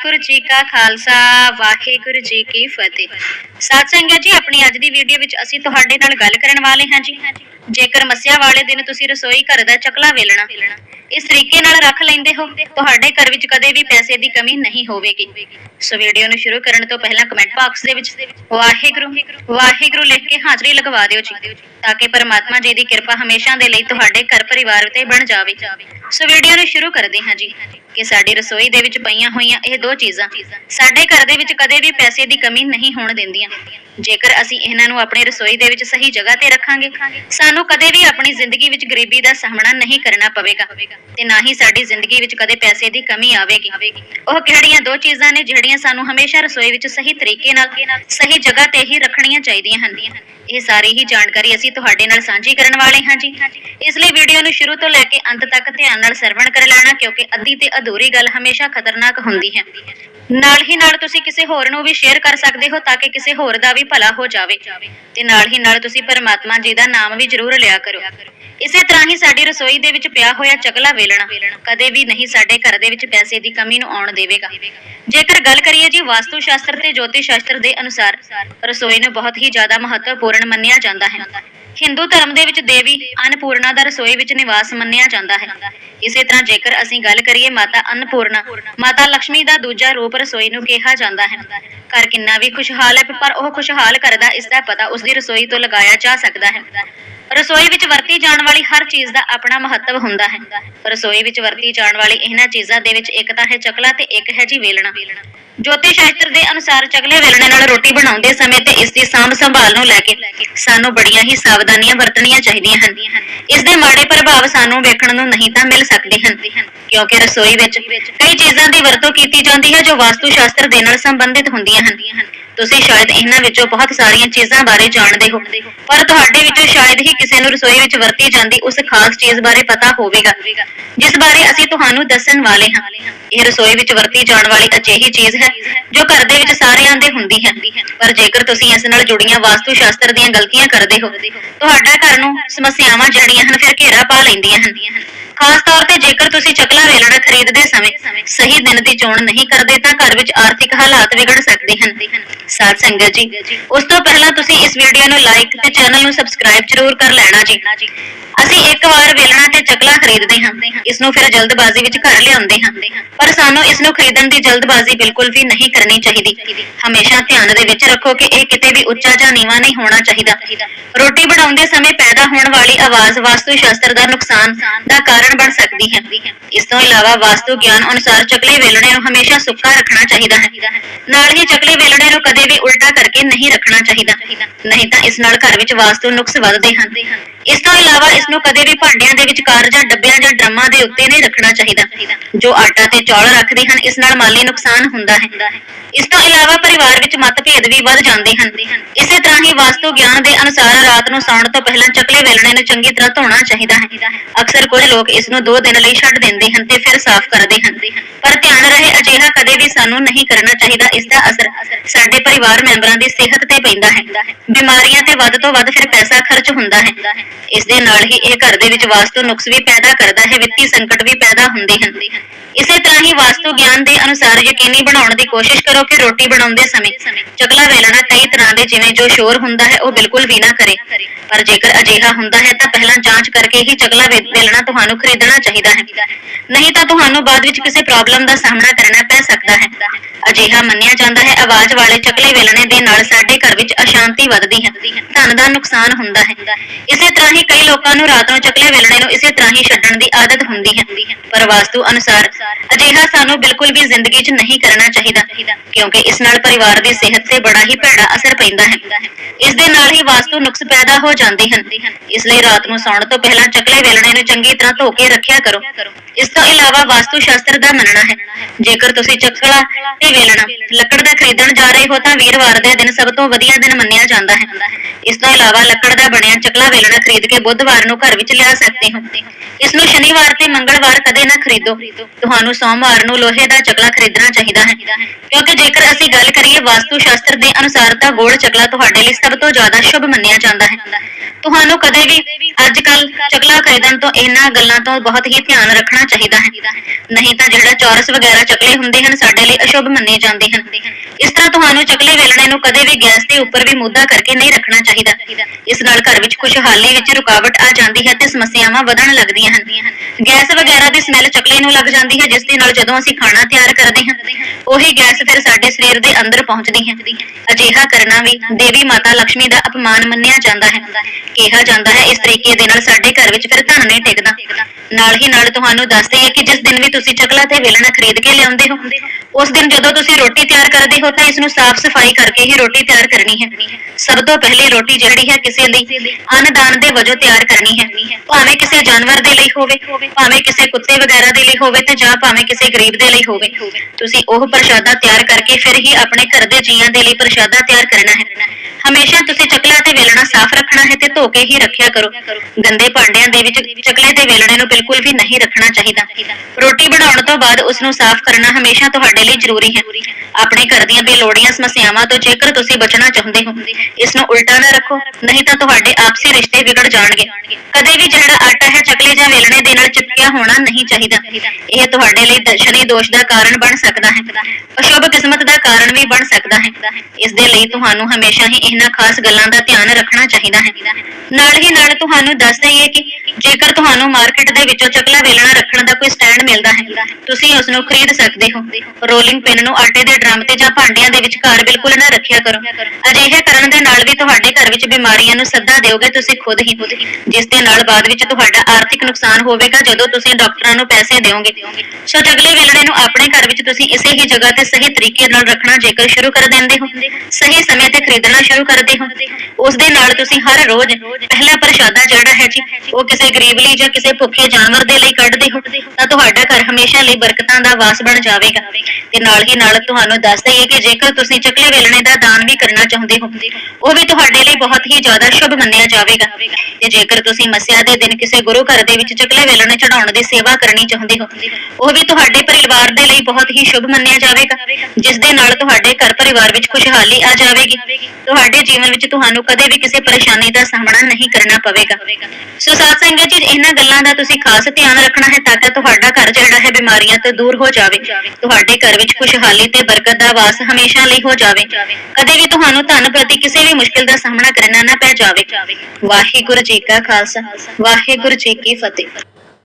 ਵਾਹਿਗੁਰੂ ਜੀ ਕਾ ਖਾਲਸਾ, ਵਾਹਿਗੁਰੂ ਜੀ ਕੀ ਫਤਿਹ। ਸਾਧ ਸੰਗਤ ਜੀ, ਆਪਣੀ ਅੱਜ ਦੀ ਵੀਡੀਓ ਵਿੱਚ ਅਸੀਂ ਤੁਹਾਡੇ ਨਾਲ ਗੱਲ ਕਰਨ ਵਾਲੇ ਹਾਂ ਜੀ। ਜੇਕਰ ਮੱਸਿਆ ਵਾਲੇ ਦਿਨ ਤੁਸੀਂ ਰਸੋਈ ਘਰ ਦਾ ਚਕਲਾ ਵੇਲਣਾ, ਇਸ ਤਰੀਕੇ ਨਾਲ ਰੱਖ ਲੈਂਦੇ ਹੋ, ਤੁਹਾਡੇ ਘਰ ਵਿੱਚ ਕਦੇ ਵੀ ਪੈਸੇ ਦੀ ਕਮੀ ਨਹੀਂ ਹੋਵੇਗੀ। ਸੋ ਵੀਡੀਓ ਨੂੰ ਸ਼ੁਰੂ ਕਰਨ ਤੋਂ ਪਹਿਲਾਂ ਕਮੈਂਟ ਬਾਕਸ ਦੇ ਵਿੱਚ ਵਾਹਿਗੁਰੂ ਵਾਹਿਗੁਰੂ ਲਿਖ ਕੇ ਹਾਜ਼ਰੀ ਲਗਵਾ ਦਿਓ ਜੀ, ਤਾਂ ਕਿ ਪਰਮਾਤਮਾ ਜੀ ਦੀ ਕਿਰਪਾ ਹਮੇਸ਼ਾ ਦੇ ਲਈ ਤੁਹਾਡੇ ਘਰ ਪਰਿਵਾਰ ਉਤੇ ਬਣ ਜਾਵੇ। ਸੋ ਵੀਡੀਓ ਨੂੰ ਸ਼ੁਰੂ ਕਰਦੇ ਹਾਂ ਜੀ। ਕਿ ਸਾਡੀ ਰਸੋਈ ਦੇ ਵਿੱਚ ਪਈਆਂ ਹੋਈਆਂ ਇਹ ਦੋ ਚੀਜ਼ਾਂ ਸਾਡੇ ਘਰ ਦੇ ਵਿੱਚ ਕਦੇ ਵੀ ਪੈਸੇ ਦੀ ਕਮੀ ਨਹੀਂ ਹੋਣ ਦਿੰਦੀਆਂ। ਜੇਕਰ ਅਸੀਂ ਇਹਨਾਂ ਨੂੰ ਆਪਣੀ ਰਸੋਈ ਦੇ ਵਿੱਚ ਸਹੀ ਜਗ੍ਹਾ ਤੇ ਰੱਖਾਂਗੇ, ਸਾਨੂੰ ਕਦੇ ਵੀ ਆਪਣੀ ਜ਼ਿੰਦਗੀ ਵਿੱਚ ਗਰੀਬੀ ਦਾ ਸਾਹਮਣਾ ਨਹੀਂ ਕਰਨਾ ਪਵੇਗਾ ਤੇ ਨਾ ਹੀ ਸਾਡੀ ਜ਼ਿੰਦਗੀ ਵਿੱਚ ਕਦੇ ਪੈਸੇ ਦੀ ਕਮੀ ਆਵੇਗੀ। ਉਹ ਕਿਹੜੀਆਂ ਦੋ ਚੀਜ਼ਾਂ ਨੇ ਜਿਹੜੀਆਂ ਸਾਨੂੰ ਹਮੇਸ਼ਾ ਰਸੋਈ ਵਿੱਚ ਸਹੀ ਤਰੀਕੇ ਨਾਲ, ਸਹੀ ਜਗ੍ਹਾ ਤੇ ਹੀ ਰੱਖਣੀਆਂ ਚਾਹੀਦੀਆਂ ਹਨ। ਇਹ ਸਾਰੀ ਹੀ ਜਾਣਕਾਰੀ ਅਸੀਂ ਤੁਹਾਡੇ ਨਾਲ ਸਾਂਝੀ ਕਰਨ ਵਾਲੇ ਹਾਂ ਜੀ। ਇਸ ਲਈ ਵੀਡੀਓ ਨੂੰ ਸ਼ੁਰੂ ਤੋਂ ਲੈ ਕੇ ਅੰਤ ਤੱਕ ਧਿਆਨ ਨਾਲ ਸਰਵਣ ਕਰ ਲੈਣਾ, ਕਿਉਂਕਿ ਅੱਧੀ ਤੇ ਅਧੂਰੀ ਗੱਲ ਹਮੇਸ਼ਾ ਖਤਰਨਾਕ ਹੁੰਦੀ ਹੈ। ਨਾਲ ਹੀ ਨਾਲ ਤੁਸੀਂ ਕਿਸੇ ਹੋਰ ਨੂੰ ਵੀ ਸ਼ੇਅਰ ਕਰ ਸਕਦੇ ਹੋ ਤਾਂ ਕਿ ਕਿਸੇ ਹੋਰ ਦਾ ਵੀ ਭਲਾ ਹੋ ਜਾਵੇ। ਤੇ ਨਾਲ ਹੀ ਨਾਲ ਤੁਸੀਂ ਪਰਮਾਤਮਾ ਜੀ ਦਾ ਨਾਮ ਵੀ ਜ਼ਰੂਰ ਲਿਆ ਕਰੋ। ਇਸੇ ਤਰ੍ਹਾਂ ਹੀ ਸਾਡੀ ਰਸੋਈ ਦੇ ਵਿੱਚ ਪਿਆ ਹੋਇਆ ਚਕਲਾ ਵੇਲਣਾ ਕਦੇ ਵੀ ਨਹੀਂ ਸਾਡੇ ਘਰ ਦੇ ਵਿੱਚ ਪੈਸੇ ਦੀ ਕਮੀ ਨੂੰ ਆਉਣ ਦੇਵੇਗਾ। ਜੇਕਰ ਗੱਲ ਕਰੀਏ ਜੀ ਵਾਸਤੂ ਸ਼ਾਸਤਰ ਤੇ ਜੋਤਿਸ਼ ਸ਼ਾਸਤਰ ਦੇ ਅਨੁਸਾਰ, ਰਸੋਈ ਨੂੰ ਬਹੁਤ ਹੀ ਜ਼ਿਆਦਾ ਮਹੱਤਵਪੂਰਨ ਮੰਨਿਆ ਜਾਂਦਾ ਹੈ। ਹਿੰਦੂ ਧਰਮ ਦੇ ਵਿੱਚ ਦੇਵੀ ਅਨਪੂਰਨਾ ਦਾ ਰਸੋਈ ਵਿੱਚ ਨਿਵਾਸ ਮੰਨਿਆ ਜਾਂਦਾ ਹੈ। ਇਸੇ ਤਰ੍ਹਾਂ ਜੇਕਰ ਅਸੀਂ ਗੱਲ ਕਰੀਏ ਮਾਤਾ ਅਨਪੂਰਨਾ ਮਾਤਾ ਲక్ష్ਮੀ ਦਾ ਦੂਜਾ ਰੂਪ ਰਸੋਈ ਨੂੰ ਕਿਹਾ ਜਾਂਦਾ ਹੈ। ਘਰ ਕਿੰਨਾ ਵੀ ਖੁਸ਼ਹਾਲ ਹੈ, ਪਰ ਉਹ ਖੁਸ਼ਹਾਲ ਕਰਦਾ ਇਸ ਦਾ ਪਤਾ ਉਸ ਦੀ ਰਸੋਈ ਤੋਂ ਲਗਾਇਆ ਜਾ ਸਕਦਾ ਹੈ। ਰਸੋਈ ਵਿੱਚ ਵਰਤੀ ਜਾਣ ਵਾਲੀ ਹਰ ਚੀਜ਼ ਦਾ ਆਪਣਾ ਮਹੱਤਵ ਹੁੰਦਾ ਹੈ। ਰਸੋਈ ਵਿੱਚ ਵਰਤੀ ਜਾਣ ਵਾਲੀ ਇਹਨਾਂ ਚੀਜ਼ਾਂ ਦੇ ਵਿੱਚ ਇੱਕ ਤਾਂ ਹੈ ਚਕਲਾ ਤੇ ਇੱਕ ਹੈ ਜੀ ਵੇਲਣਾ। ਜੋਤਿਸ਼ ਸ਼ਾਸਤਰ ਦੇ ਅਨੁਸਾਰ ਚਕਲੇ ਵੇਲਣੇ ਨਾਲ ਰੋਟੀ ਬਣਾਉਂਦੇ ਸਮੇਂ ਤੇ ਇਸ ਦੀ ਸਾਂਭ ਸੰਭਾਲ ਨੂੰ ਲੈ ਕੇ ਸਾਨੂੰ ਬੜੀਆਂ ਹੀ ਸਾਵਧਾਨੀਆਂ ਵਰਤਣੀਆਂ ਚਾਹੀਦੀਆਂ ਹਨ। ਇਸ ਦੇ ਮਾੜੇ ਪ੍ਰਭਾਵ ਸਾਨੂੰ ਵੇਖਣ ਨੂੰ ਨਹੀਂ ਤਾਂ ਮਿਲ ਸਕਦੇ ਹਨ। ਕਿਉਂਕਿ ਰਸੋਈ ਵਿੱਚ ਕਈ ਚੀਜ਼ਾਂ ਦੀ ਵਰਤੋਂ ਕੀਤੀ ਜਾਂਦੀ ਹੈ ਜੋ ਵਾਸਤੂ ਸ਼ਾਸਤਰ ਦੇ ਨਾਲ ਸੰਬੰਧਿਤ ਹੁੰਦੀਆਂ ਹਨ। ਤੁਸੀਂ ਸ਼ਾਇਦ ਇਹਨਾਂ ਵਿੱਚੋਂ ਬਹੁਤ ਸਾਰੀਆਂ ਚੀਜ਼ਾਂ ਬਾਰੇ ਜਾਣਦੇ ਹੋ। ਪਰ ਤੁਹਾਡੇ ਵਿੱਚੋਂ ਸ਼ਾਇਦ ਹੀ ਕਿਸੇ ਨੂੰ ਰਸੋਈ ਵਿੱਚ ਵਰਤੀ ਜਾਂਦੀ ਉਸ ਖਾਸ ਚੀਜ਼ ਬਾਰੇ ਪਤਾ ਹੋਵੇਗਾ। ਜਿਸ ਬਾਰੇ ਅਸੀਂ ਤੁਹਾਨੂੰ ਦੱਸਣ ਵਾਲੇ ਹਾਂ। ਇਹ ਰਸੋਈ ਵਿੱਚ ਵਰਤੀ ਜਾਣ ਵਾਲੀ ਅਜਿਹੀ ਚੀਜ਼ ਹੈ ਜੋ ਘਰ ਦੇ ਵਿੱਚ ਸਾਰਿਆਂ ਦੇ ਹੁੰਦੀ ਹੈ। ਪਰ ਜੇਕਰ ਤੁਸੀਂ ਇਸ ਨਾਲ ਜੁੜੀਆਂ ਵਾਸਤੂ ਸ਼ਾਸਤਰ ਦੀਆਂ ਗਲਤੀਆਂ ਕਰਦੇ ਹੋ, ਤੁਹਾਡਾ ਘਰ ਨੂੰ ਸਮੱਸਿਆਵਾਂ ਜਿਹੜੀਆਂ ਹਨ, ਫਿਰ ਘੇਰਾ ਪਾ ਲੈਂਦੀਆਂ ਹਨ। ਖਾਸ ਤੌਰ ਤੇ ਜੇਕਰ ਤੁਸੀਂ ਚਕਲਾ ਵੇਲਣਾ ਖਰੀਦਦੇ ਸਮੇਂ ਸਹੀ ਦਿਨ ਦੀ ਚੋਣ ਨਹੀਂ ਕਰਦੇ ਤਾਂ ਘਰ ਵਿੱਚ ਆਰਥਿਕ ਹਾਲਾਤ ਵਿਗੜ ਸਕਦੇ ਹਨ। ਸਾਧ ਸੰਗਤ ਜੀ, ਉਸ ਤੋਂ ਪਹਿਲਾਂ ਤੁਸੀਂ ਇਸ ਵੀਡੀਓ ਨੂੰ ਲਾਈਕ ਤੇ ਚੈਨਲ ਨੂੰ ਸਬਸਕ੍ਰਾਈਬ ਜ਼ਰੂਰ ਕਰ ਲੈਣਾ ਜੀ। ਅਸੀਂ ਇੱਕ ਵਾਰ ਵੇਲਣਾ ਤੇ ਚਕਲਾ ਖਰੀਦਦੇ ਹਾਂ। ਇਸ ਨੂੰ ਫਿਰ ਜਲਦਬਾਜ਼ੀ ਵਿੱਚ ਘਰ ਲਿਆਉਂਦੇ ਹਾਂ। ਪਰ ਸਾਨੂੰ ਇਸ ਨੂੰ ਖਰੀਦਣ ਦੀ ਜਲਦਬਾਜ਼ੀ ਬਿਲਕੁਲ ਵੀ ਨਹੀਂ ਕਰਨੀ ਚਾਹੀਦੀ। ਹਮੇਸ਼ਾ ਧਿਆਨ ਦੇ ਵਿੱਚ ਰੱਖੋ ਕਿ ਇਹ ਕਿਤੇ ਵੀ ਉੱਚਾ ਜਾਂ ਨੀਵਾਂ ਨਹੀਂ ਹੋਣਾ ਚਾਹੀਦਾ। ਰੋਟੀ ਬਣਾਉਂਦੇ ਸਮੇਂ ਪੈਦਾ ਹੋਣ ਵਾਲੀ ਆਵਾਜ਼ ਵਾਸਤੂ ਸ਼ਾਸਤਰ ਦਾ ਨੁਕਸਾਨ ਦਾ ਕਾਰਨ ਬਣ ਸਕਦੀ ਹੈ। ਇਸ ਤੋਂ ਇਲਾਵਾ ਵਾਸਤੂ ਗਿਆਨ ਅਨੁਸਾਰ ਚਕਲੇ ਵੇਲਣੇ ਨੂੰ ਹਮੇਸ਼ਾ ਸੁੱਕਾ ਰੱਖਣਾ ਚਾਹੀਦਾ ਹੈ। ਨਾਲ ਹੀ ਚਕਲੇ ਵੇਲਣੇ ਨੂੰ ਕਦੇ ਵੀ ਉਲਟਾ ਕਰਕੇ ਨਹੀਂ ਰੱਖਣਾ ਚਾਹੀਦਾ। ਨਹੀਂ ਤਾਂ ਇਸ ਨਾਲ ਘਰ ਵਿੱਚ ਵਾਸਤੂ ਨੁਕਸ ਵੱਧਦੇ ਹਨ। ਇਸ ਤੋਂ ਇਲਾਵਾ ਇਸ ਨੂੰ ਕਦੇ ਵੀ ਭਾਂਡਿਆਂ ਦੇ ਵਿਚਕਾਰ ਜਾਂ ਡੱਬਿਆਂ ਜਾਂ ਡਰਮਾਂ ਦੇ ਉੱਤੇ ਨਹੀਂ ਰੱਖਣਾ ਚਾਹੀਦਾ। ਜੋ ਆਟਾ ਤੇ ਚੌਲ ਰੱਖਦੇ ਹਨ, ਇਸ ਨਾਲ ਮਾਲੀ ਨੁਕਸਾਨ ਹੁੰਦਾ ਹੈ। ਇਸ ਤੋਂ ਇਲਾਵਾ ਪਰਿਵਾਰ ਵਿੱਚ ਮਤਭੇਦ ਵੀ ਵੱਧ ਜਾਂਦੇ ਹਨ। ਇਸੇ ਤਰ੍ਹਾਂ ਹੀ ਵਾਸਤੂ ਗਿਆਨ ਦੇ ਅਨੁਸਾਰ ਰਾਤ ਨੂੰ ਸੌਣ ਤੋਂ ਪਹਿਲਾਂ ਚਕਲੇ ਵੇਲਣੇ ਨੂੰ ਚੰਗੀ ਤਰ੍ਹਾਂ ਧੋਣਾ ਚਾਹੀਦਾ ਹੈ। ਅਕਸਰ ਕੁਝ ਲੋਕ ਇਸ ਨੂੰ 2 ਦਿਨ ਲਈ ਛੱਡ ਦਿੰਦੇ ਹਨ ਤੇ ਫਿਰ ਸਾਫ਼ ਕਰਦੇ ਹਨ। ਪਰ ਧਿਆਨ ਰਹੇ ਅਜਿਹਾ ਕਦੇ ਵੀ ਸਾਨੂੰ ਨਹੀਂ ਕਰਨਾ ਚਾਹੀਦਾ। ਇਸ ਦਾ ਅਸਰ ਸਾਡੇ ਪਰਿਵਾਰ ਮੈਂਬਰਾਂ ਦੀ ਸਿਹਤ ਤੇ ਪੈਂਦਾ ਹੈ। ਬਿਮਾਰੀਆਂ ਤੇ ਵੱਧ ਤੋਂ ਵੱਧ ਫਿਰ ਪੈਸਾ ਖਰਚ ਹੁੰਦਾ ਹੈ। ਇਸ ਦੇ ਨਾਲ ਹੀ ਇਹ ਘਰ ਦੇ ਵਿੱਚ ਵਾਸਤੂ ਨੁਕਸ ਵੀ ਪੈਦਾ ਕਰਦਾ ਹੈ, ਵਿੱਤੀ ਸੰਕਟ ਵੀ ਪੈਦਾ ਹੁੰਦੇ ਹਨ। ਇਸੇ ਤਰ੍ਹਾਂ ਹੀ ਵਾਸਤੂ ਗਿਆਨ ਦੇ ਅਨੁਸਾਰ ਯਕੀਨੀ ਬਣਾਉਣ ਦੀ ਕੋਸ਼ਿਸ਼ ਕਰੋ ਕਿ ਰੋਟੀ ਬਣਾਉਂਦੇ ਸਮੇਂ ਚਕਲਾ ਵੇਲਣਾ ਕਈ ਤਰ੍ਹਾਂ ਦੇ ਜਿਵੇਂ ਜੋ ਸ਼ੋਰ ਹੁੰਦਾ ਹੈ ਉਹ ਬਿਲਕੁਲ ਵੀ ਨਾ ਕਰੇ। ਪਰ ਜੇਕਰ ਅਜਿਹਾ ਹੁੰਦਾ ਹੈ ਤਾਂ ਪਹਿਲਾਂ ਜਾਂਚ ਕਰਕੇ ਹੀ ਚਕਲਾ ਵੇਲਣਾ ਤੁਹਾਨੂੰ ਖਰੀਦਣਾ ਚਾਹੀਦਾ ਹੈ। ਨਹੀਂ ਤਾਂ ਤੁਹਾਨੂੰ ਬਾਅਦ ਵਿੱਚ ਕਿਸੇ ਪ੍ਰੋਬਲਮ ਦਾ ਸਾਹਮਣਾ ਕਰਨਾ ਪੈ ਸਕਦਾ ਹੈ। ਅਜਿਹਾ ਮੰਨਿਆ ਜਾਂਦਾ ਹੈ, ਆਵਾਜ਼ ਵਾਲੇ ਚਕਲੇ ਵੇਲਣੇ ਦੇ ਨਾਲ ਸਾਡੇ ਘਰ ਵਿੱਚ ਅਸ਼ਾਂਤੀ ਵੱਧਦੀ ਹੈ। ਧਨ ਦਾ ਨੁਕਸਾਨ ਹੁੰਦਾ ਹੈ। ਇਸੇ ਤਰ੍ਹਾਂ ਹੀ ਕਈ ਲੋਕਾਂ ਨੂੰ ਰਾਤ ਨੂੰ ਚਕਲੇ ਵੇਲਣੇ ਨੂੰ ਇਸੇ ਤਰ੍ਹਾਂ ਹੀ ਛੱਡਣ ਦੀ ਆਦਤ ਹੁੰਦੀ ਹੈ। ਪਰ ਵਾਸਤੂ ਅਨੁਸਾਰ ਅਜਿਹਾ ਸਾਨੂੰ ਬਿਲਕੁਲ ਵੀ ਜ਼ਿੰਦਗੀ 'ਚ ਨਹੀਂ ਕਰਨਾ ਚਾਹੀਦਾ, ਕਿਉਂਕਿ ਇਸ ਨਾਲ ਪਰਿਵਾਰ ਦੀ ਸਿਹਤ ਤੇ ਬੜਾ ਹੀ ਭੈੜਾ ਅਸਰ ਪੈਂਦਾ ਹੈ। ਇਸ ਦੇ ਨਾਲ ਹੀ ਵਾਸਤੂ ਨੁਕਸ ਪੈਦਾ ਹੋ ਜਾਂਦੇ ਹਨ। ਇਸ ਲਈ ਰਾਤ ਨੂੰ ਸੌਣ ਤੋਂ ਪਹਿਲਾਂ ਚਕਲੇ ਵੇਲਣੇ ਨੂੰ ਚੰਗੀ ਤਰ੍ਹਾਂ ਧੋ ਕੇ ਰੱਖਿਆ ਕਰੋ। ਇਸ ਤੋਂ ਇਲਾਵਾ ਵਾਸਤੂ ਸ਼ਾਸਤਰ ਦਾ ਮੰਨਣਾ ਹੈ। ਜੇਕਰ ਤੁਸੀਂ ਚਕਲਾ ਤੇ ਵੇਲਣਾ, ਲੱਕੜ ਦਾ ਖਰੀਦਣ ਜਾ ਰਹੇ ਹੋ ਤਾਂ ਵੀਰਵਾਰ ਦੇ ਦਿਨ ਸਭ ਤੋਂ ਵਧੀਆ ਦਿਨ ਮੰਨਿਆ ਜਾਂਦਾ ਹੈ। ਇਸ ਤੋਂ ਇਲਾਵਾ ਲੱਕੜ ਦਾ ਬਣਿਆ ਚਕਲਾ ਵੇਲਣਾ ਖਰੀਦ ਕੇ ਬੁੱਧਵਾਰ ਨੂੰ ਘਰ ਵਿੱਚ ਲਿਆ ਸਕਦੇ ਹੋ। ਇਸ ਨੂੰ ਸ਼ਨੀਵਾਰ ਤੇ ਮੰਗਲਵਾਰ ਕਦੇ ਨਾ ਖਰੀਦੋ। ਤੁਹਾਨੂੰ ਸੋਮਵਾਰ ਨੂੰ ਲੋਹੇ ਦਾ ਚਕਲਾ ਖਰੀਦਣਾ ਚਾਹੀਦਾ ਹੈ। ਕਿਉਂਕਿ ਜੇਕਰ ਅਸੀਂ ਗੱਲ ਕਰੀਏ ਵਾਸਤੂ ਸ਼ਾਸਤਰ ਦੇ ਅਨੁਸਾਰ ਤਾਂ ਗੋਲ ਚਕਲਾ ਤੁਹਾਡੇ ਲਈ ਸਭ ਤੋਂ ਜ਼ਿਆਦਾ ਸ਼ੁਭ ਮੰਨਿਆ ਜਾਂਦਾ ਹੈ। ਤੁਹਾਨੂੰ ਕਦੇ ਵੀ ਅੱਜ ਕੱਲ ਚਕਲਾ ਖਰੀਦਣ ਤੋਂ ਇਹਨਾਂ ਗੱਲਾਂ ਤੋਂ ਬਹੁਤ ਹੀ ਧਿਆਨ ਰੱਖਣਾ ਚਾਹੀਦਾ ਹੈ। ਨਹੀਂ ਤਾਂ ਜਿਹੜਾ ਚੌਰਸ ਵਗੈਰਾ ਚਕਲੇ ਹੁੰਦੇ ਹਨ, ਸਾਡੇ ਲਈ ਅਸ਼ੁਭ ਮੰਨੇ ਜਾਂਦੇ ਹਨ। ਇਸ ਤਰ੍ਹਾਂ ਤੁਹਾਨੂੰ ਚਕਲੇ ਨੂੰ ਕਦੇ ਵੀ ਗੈਸ ਦੇ ਉੱਪਰ ਵੀ ਮੁੱਦਾ ਕਰਕੇ ਨਹੀਂ ਰੱਖਣਾ ਚਾਹੀਦਾ। ਇਸ ਨਾਲ ਘਰ ਵਿੱਚ ਖੁਸ਼ਹਾਲੀ ਵਿੱਚ ਰੁਕਾਵਟ ਆ ਜਾਂਦੀ ਹੈ ਤੇ ਸਮੱਸਿਆਵਾਂ ਵਧਣ ਲੱਗਦੀਆਂ ਹਨ। ਗੈਸ ਵਗੈਰਾ ਦੀ ਸਮੈਲ ਚਕਲੇ ਨੂੰ ਲੱਗ ਜਾਂਦੀ ਹੈ, ਜਿਸ ਦੇ ਨਾਲ ਜਦੋਂ ਅਸੀਂ ਖਾਣਾ ਤਿਆਰ ਕਰਦੇ ਹਾਂ, ਉਹੀ ਗੈਸ ਫਿਰ ਸਾਡੇ ਸਰੀਰ ਦੇ ਅੰਦਰ ਪਹੁੰਚਦੀ ਹੈ। ਅਜਿਹਾ ਕਰਨਾ ਵੀ ਦੇਵੀ ਮਾਤਾ ਲక్ష్ਮੀ ਦਾ ਅਪਮਾਨ ਮੰਨਿਆ ਜਾਂਦਾ ਹੈ। ਕਿਹਾ ਜਾਂਦਾ ਹੈ, ਇਸ ਤਰੀਕੇ ਦੇ ਨਾਲ ਸਾਡੇ ਘਰ ਵਿੱਚ ਫਿਰ ਧਨ ਨਹੀਂ ਟਿਕਦਾ। ਨਾਲ ਹੀ ਨਾਲ ਤੁਹਾਨੂੰ ਦੱਸਦੇ ਦਈਏ ਕਿ ਜਿਸ ਦਿਨ ਵੀ ਤੁਸੀਂ ਚਕਲਾ ਤੇ ਵੇਲਣਾ ਖਰੀਦ ਕੇ ਲਿਆਉਂਦੇ ਹੋ ਉਸ ਦਿਨ ਜਦੋਂ ਤੁਸੀਂ ਰੋਟੀ ਤਿਆਰ ਕਰਦੇ ਹੋ ਤਾਂ ਇਸ ਨੂੰ ਸਾਫ਼ ਸਫ਼ਾਈ ਕਰਕੇ ਹੀ ਰੋਟੀ ਤਿਆਰ ਕਰਨੀ ਹੈ। ਸਭ ਤੋਂ ਪਹਿਲੇ ਰੋਟੀ ਜਿਹੜੀ ਹੈ ਕਿਸੇ ਲਈ ਅਨਦਾਨ ਦੇ ਵਜੋਂ ਤਿਆਰ ਕਰਨੀ ਹੈ। ਭਾਵੇਂ ਕਿਸੇ ਜਾਨਵਰ ਦੇ ਲਈ ਹੋਵੇ, ਭਾਵੇਂ ਕਿਸੇ ਕੁੱਤੇ ਵਗੈਰਾ ਦੇ ਲਈ ਹੋਵੇ ਤੇ ਜਾਂ ਭਾਵੇਂ ਕਿਸੇ ਗਰੀਬ ਦੇ ਲਈ ਹੋਵੇ, ਤੁਸੀਂ ਉਹ ਪ੍ਰਸ਼ਾਦਾ ਤਿਆਰ ਕਰਕੇ ਫਿਰ ਹੀ ਆਪਣੇ ਘਰ ਦੇ ਜੀਆਂ ਦੇ ਲਈ ਪ੍ਰਸ਼ਾਦਾ ਤਿਆਰ ਕਰਨਾ ਹੈ। ਹਮੇਸ਼ਾ ਤੁਸੀਂ ਚਕਲਾ ਤੇ ਵੇਲਣਾ ਸਾਫ਼ ਰੱਖਣਾ ਹੈ ਤੇ ਧੋ ਕੇ ਹੀ ਰੱਖਿਆ ਕਰੋ। ਗੰਦੇ ਭਾਂਡਿਆਂ ਦੇ ਵਿੱਚ ਚਕਲੇ ਤੇ ਵੇਲਣੇ ਨੂੰ ਬਿਲਕੁਲ ਵੀ ਨਹੀਂ ਰੱਖਣਾ ਚਾਹੀਦਾ। ਰੋਟੀ ਬਣਾਉਣ ਤੋਂ ਬਾਅਦ ਉਸ ਨੂੰ ਸਾਫ਼ ਕਰਨਾ ਹਮੇਸ਼ਾ ਤੁਹਾਡੇ ਲਈ ਜ਼ਰੂਰੀ ਹੈ। ਆਪਣੇ ਘਰ ਦੀਆਂ ਬੇਲੋੜੀਆਂ ਸਮੱਸਿਆਵਾਂ ਤੋਂ ਜੇਕਰ ਤੁਸੀਂ ਬਚਣਾ ਚਾਹੁੰਦੇ ਹੋ, ਇਸ ਨੂੰ ਉਲਟਾ ਨਾ ਰੱਖੋ, ਨਹੀਂ ਤਾਂ ਤੁਹਾਡੇ ਆਪਸੀ ਰਿਸ਼ਤੇ ਵਿਗੜ ਜਾਣਗੇ। ਕਦੇ ਵੀ ਜਿਹੜਾ ਆਟਾ ਹੈ ਚਕਲੇ ਜਾਂ ਵੇਲਣੇ ਦੇ ਨਾਲ ਚਿਪਕਿਆ ਹੋਣਾ ਨਹੀਂ ਚਾਹੀਦਾ। ਇਹ ਤੁਹਾਡੇ ਲਈ ਸ਼ਨੀ ਦੋਸ਼ ਦਾ ਕਾਰਨ ਬਣ ਸਕਦਾ ਹੈ। ਅਸ਼ੁਭ ਕਿਸਮਤ ਦਾ ਕਾਰਨ ਵੀ ਬਣ ਸਕਦਾ ਹੈ। ਇਸ ਦੇ ਲਈ ਤੁਹਾਨੂੰ ਹਮੇਸ਼ਾ ਹੀ ਇਹਨਾਂ ਖਾਸ ਗੱਲਾਂ ਦਾ ਧਿਆਨ ਰੱਖਣਾ ਚਾਹੀਦਾ ਹੈ। ਨਾਲ ਹੀ ਨਾਲ ਤੁਹਾਨੂੰ ਦੱਸ ਦਈਏ ਕਿ ਜੇਕਰ ਤੁਹਾਨੂੰ ਮਾਰਕੀਟ ਦੇ ਵਿੱਚੋਂ ਚਕਲਾ ਵੇਲਣਾ ਰੱਖਣ ਦਾ ਕੋਈ ਸਟੈਂਡ ਮਿਲਦਾ ਹੈ, ਤੁਸੀਂ ਉਸ ਨੂੰ ਖਰੀਦ ਸਕਦੇ ਹੋ। ਰੋਲਿੰਗ ਪਿੰਨ ਨੂੰ ਆਟੇ ਦੇ ਡਰਮ ਤੇ ਜਾਂ ਭਾਂਡਿਆਂ ਦੇ ਵਿਚਕਾਰ ਬਿਲਕੁਲ ਨਾ ਰੱਖਿਆ ਕਰੋ। ਅਜਿਹੇ ਕਰਨ ਦੇ ਨਾਲ ਵੀ ਤੁਹਾਡੇ ਘਰ ਵਿੱਚ ਬਿਮਾਰੀਆਂ ਨੂੰ ਸੱਦਾ ਦਿਓਗੇ ਤੁਸੀਂ ਖੁਦ ਹੀ। ਜਿਸ ਦੇ ਨਾਲ ਬਾਅਦ ਵਿੱਚ ਤੁਹਾਡਾ ਆਰਥਿਕ ਨੁਕਸਾਨ ਹੋਵੇਗਾ ਜਦੋਂ ਤੁਸੀਂ ਡਾਕਟਰਾਂ ਨੂੰ ਪੈਸੇ ਦਿਓਗੇ। ਸੋ ਚਕਲੇ ਵੇਲਣੇ ਨੂੰ ਆਪਣੇ ਘਰ ਵਿੱਚ ਤੁਸੀਂ ਇਸੇ ਹੀ ਜਗ੍ਹਾ ਤੇ ਸਹੀ ਤਰੀਕੇ ਨਾਲ ਰੱਖਣਾ ਜੇਕਰ ਸ਼ੁਰੂ ਕਰ ਦਿੰਦੇ ਹੋ। ਸਹੀ ਸਮੇਂ ਤੇ ਖਰੀਦਣਾ ਸ਼ੁਰੂ ਕਰਦੇ ਹੋ। ਉਸ ਦੇ ਨਾਲ ਤੁਸੀਂ ਹਰ ਰੋਜ਼ ਪਹਿਲਾ ਪ੍ਰਸ਼ਾਦਾ ਜਿਹੜਾ ਹੈ ਜੀ, ਉਹ ਕਿਸੇ ਗਰੀਬ ਲਈ ਜਾਂ ਕਿਸੇ ਭੁੱਖੇ ਜਾਨਵਰ ਦੇ ਲਈ ਕੱਢਦੇ ਹੋ। ਤਾਂ ਤੁਹਾਡਾ ਘਰ ਹਮੇਸ਼ਾ ਲਈ ਬਰਕਤਾਂ ਦਾ ਵਾਸ ਬਣ ਜਾਵੇਗਾ। ਤੇ ਨਾਲ ਹੀ ਨਾਲ ਤੁਹਾਨੂੰ ਦੱਸ ਦਈਏ ਕਿ ਜੇਕਰ ਤੁਸੀਂ ਚਕਲੇ ਵੇਲਣੇ ਦਾ ਦਾਨ ਵੀ ਕਰਨਾ ਚਾਹੁੰਦੇ ਹੋ, ਉਹ ਵੀ ਤੁਹਾਡੇ ਲਈ ਬਹੁਤ ਹੀ ਜ਼ਿਆਦਾ ਸ਼ੁਭ ਮੰਨਿਆ ਜਾਵੇਗਾ। ਤੇ ਜੇਕਰ ਤੁਸੀਂ ਮਸਿਆ ਦੇ ਦਿਨ ਕਿਸੇ ਗੁਰੂ ਘਰ ਦੇ ਵਿੱਚ ਚਕਲੇ ਵੇਲਣੇ ਚੜਾਉਣ ਦੀ ਸੇਵਾ ਕਰਨੀ ਚਾਹੁੰਦੇ ਹੋ, ਉਹ ਵੀ ਤੁਹਾਡੇ ਪਰਿਵਾਰ ਦੇ ਲਈ ਬਹੁਤ ਹੀ ਸ਼ੁਭ ਮੰਨਿਆ ਜਾਵੇਗਾ। ਜਿਸ ਦੇ ਨਾਲ ਤੁਹਾਡੇ ਘਰ ਪਰਿਵਾਰ ਵਿੱਚ ਖੁਸ਼ਹਾਲੀ ਆ ਜਾਵੇਗੀ। ਤੁਹਾਡੇ ਜੀਵਨ ਵਿੱਚ ਤੁਹਾਨੂੰ ਕਦੇ ਵੀ ਕਿਸੇ ਪਰੇਸ਼ਾਨੀ ਦਾ ਸਾਹਮਣਾ ਨਹੀਂ ਕਰਨਾ ਪਵੇਗਾ। ਸੋ ਸਾਧ ਸੰਗਤ ਜੀ, ਇਹਨਾਂ ਗੱਲਾਂ ਦਾ ਤੁਸੀਂ ਖਾਸ ਧਿਆਨ ਰੱਖਣਾ ਹੈ ਤਾਂ ਕਿ ਤੁਹਾਡਾ ਘਰ ਜਿਹੜਾ ਬਿਮਾਰੀਆਂ ਤੋਂ ਦੂਰ ਹੋ ਜਾਵੇ, ਤੁਹਾਡੇ ਘਰ ਵਿੱਚ ਖੁਸ਼ਹਾਲੀ ਤੇ ਬਰਕਤ ਦਾ ਵਾਸ ਹਮੇਸ਼ਾ ਲਈ ਹੋ ਜਾਵੇ। ਕਦੇ ਵੀ ਤੁਹਾਨੂੰ ਧਨ ਪ੍ਰਤੀ ਕਿਸੇ ਵੀ ਮੁਸ਼ਕਿਲ ਦਾ ਸਾਹਮਣਾ ਕਰਨਾ ਨਾ ਪੈ ਜਾਵੇ। ਵਾਹਿਗੁਰੂ ਜੀ ਕਾ ਖਾਲਸਾ, ਵਾਹਿਗੁਰੂ ਜੀ ਕੀ ਫਤਿਹ।